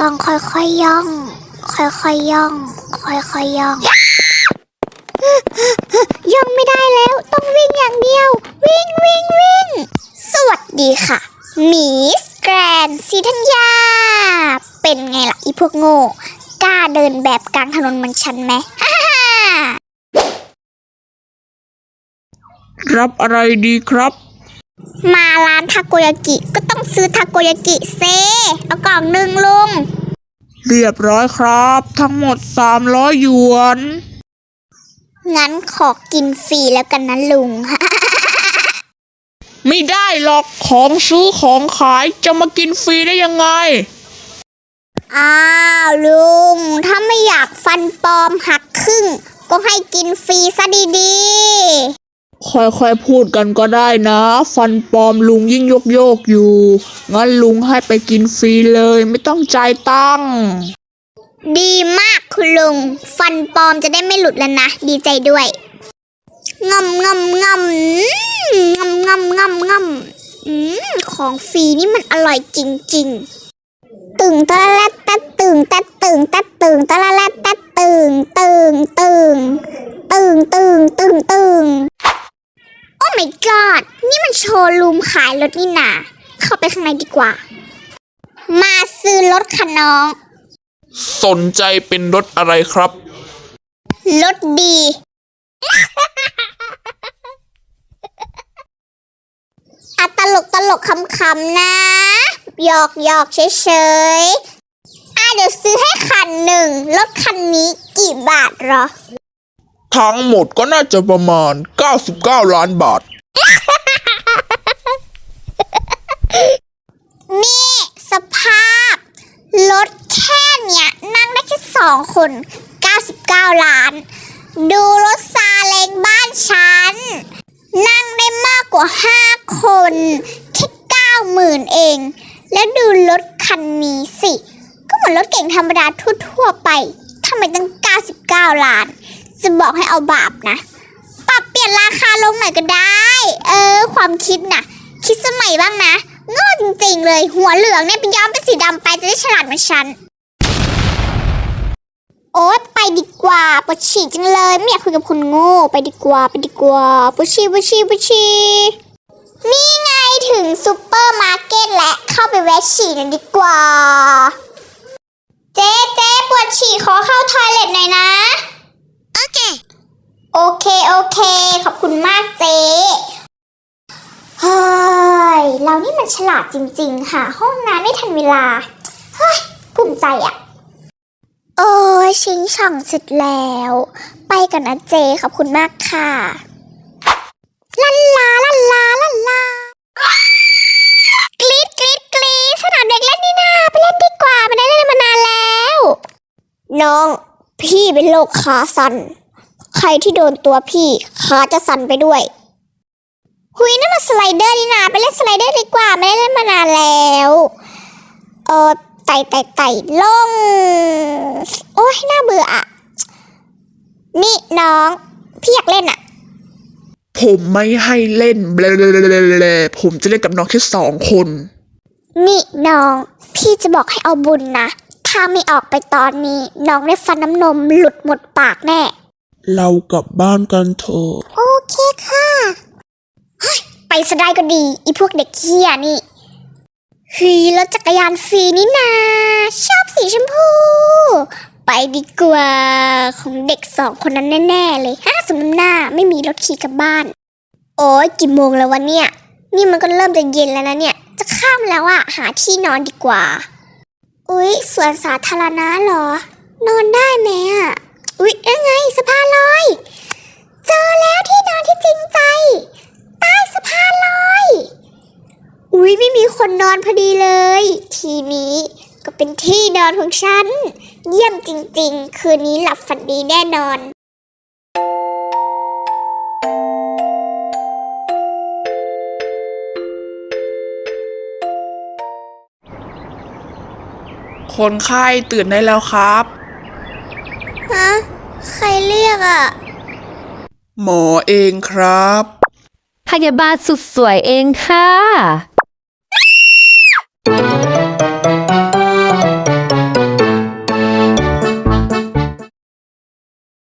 ต้องค่อยๆย่อง ค่อยๆย่อง ค่อยๆย่อง ย่องไม่ได้แล้ว ต้องวิ่งอย่างเดียว วิ่งวิ่งวิ่ง สวัสดีค่ะ มิสแกรนซีธัญญา เป็นไงล่ะอีพวกโง่ กล้าเดินแบบกลางถนนเหมันฉันไหมฮ่าฮ่าฮ่ารับอะไรดีครับ มาร้านทาโกยากิ ก็ต้องซื้อทาโกยากิเซ เอากล่องหนึ่งลุง เรียบร้อยครับ ทั้งหมด 300หยวน งั้นขอกินฟรีแล้วกันนะลุง ไม่ได้หรอกของซื้อของขายจะมากินฟรีได้ยังไง อ้าวลุง ถ้าไม่อยากฟันปลอมหักครึ่ง ก็ให้กินฟรีซะดี ค่อยๆพูดกันก็ได้นะ ฟันปลอมลุงยิ่งยกโยกๆอยู่ งั้นลุงให้ไปกินฟรีเลยไม่ต้องจ่ายตังค์ดีมากคุณลุง ฟันปลอมจะได้ไม่หลุดแล้วนะ ดีใจด้วยงำงำงำอืมงำงำงำงำอืมของฟรีนี่มันอร่อยจริง ๆ ตึงตะละละตะตึงตะตึงตะตึงตะละละตะตึงตึงตึงตึงตึงตึงตึง god นี่มันโชว์รูมขายรถนี่นาเข้าไปข้างในดีกว่า มาซื้อรถค่ะน้อง สนใจเป็นรถอะไรครับ รถดี อะตลกตลกคำคำๆนะ หยอกหยอกเฉยๆอะเดี๋ยวซื้อให้คันหนึ่ง รถคันนี้กี่บาทเหรอ ทั้งหมดก็น่าจะประมาณ 99 ล้านบาท นี่สภาพ รถแค่เนี้ย นั่งได้แค่สองคน 99 ล้าน ดูรถซาเล้งบ้านฉัน นั่งได้มากกว่า 5 คนแค่90,000เอง แล้วดูรถคันนี้สิ ก็เหมือนรถเก่งธรรมดาทั่วๆไปทำไมตั้ง 99 ล้าน จะบอกให้เอาบาปนะ ปรับเปลี่ยนราคาลงหน่อยก็ได้ เออ ความคิดน่ะ คิดสมัยบ้างนะโง่จริงๆเลย หัวเหลืองเนี่ยไปย้อมเป็นสีดำไปจะได้ฉลาดเหมือนฉัน โอ๊ยไปดีกว่าปวดฉี่จังเลย ไม่อยากคุยกับคนโง่ไปดีกว่าไปดีกว่าปวดฉี่ปวดฉี่ปวดฉี่นี่ไงถึงซูเปอร์มาร์เก็ตและเข้าไปแวะฉี่หน่อยดีกว่า เจ๊เจ๊ปวดฉี่ขอเข้าทอยเล็ตหน่อยนะ โอเคโอเค ขอบคุณมากเจ๊เฮ้ยเรานี่มันฉลาดจริงๆค่ะห้องน้ำไม่ทันเวลา เฮ้ยภูมิใจอะโอ้ชิงช่องเสร็จแล้ว ไปกันนะเจ ขอบคุณมากค่ะลันลาลันลาลันลากรีดกรีดกรีดสนามเด็กเล่นนี่นาไปเล่นดีกว่าไม่ได้เล่นมานานแล้ว น้อง พี่เป็นโรคขาสัน ใครที่โดนตัวพี่ขาจะสั่นไปด้วย หุยนั่นมันสไลเดอร์นี่นาไปเล่นสไลเดอร์ดีกว่าไม่ได้เล่นมานานแล้ว เออไต่ไต่ไต่ลง โอ้ยน่าเบื่ออะนี่น้อง พี่อยากเล่นอะผมไม่ให้เล่นเบลๆๆๆผมจะเล่นกับน้องแค่สองคน นี่น้อง พี่จะบอกให้เอาบุญนะ ถ้าไม่ออกไปตอนนี้ น้องได้ฟันน้ำนมหลุดหมดปากแน่ เรากลับบ้านกันเถอะ โอเคค่ะเฮ้ยไปสได้ก็ดีอีพวกเด็กเฮียนี่ฮีรถจักรยานฟรีนี่นา ชอบสีชมพู ไปดีกว่าของเด็กสองคนนั้นแน่ ๆ เลยห้าสมน้ำหน้าไม่มีรถขี่กลับบ้าน โอ้ยกี่โมงแล้ววะเนี่ย นี่มันก็เริ่มจะเย็นแล้วนะเนี่ย จะข้ามแล้วอะหาที่นอนดีกว่า อุ๊ยสวนสาธารณะเหรอ นอนได้ไหมอะ อุ๊ยยังไงสะพานลอย เจอแล้วที่นอนที่จริงใจ ใต้สะพานลอย อุ๊ยไม่มีคนนอนพอดีเลย ทีนี้ก็เป็นที่นอนของฉัน เยี่ยมจริง ๆ คืนนี้หลับฝันดีแน่นอนคนไข้ตื่นได้แล้วครับ ฮะ ใครเรียกอะ หมอเองครับ พยาบาลสุดสวยเองค่ะ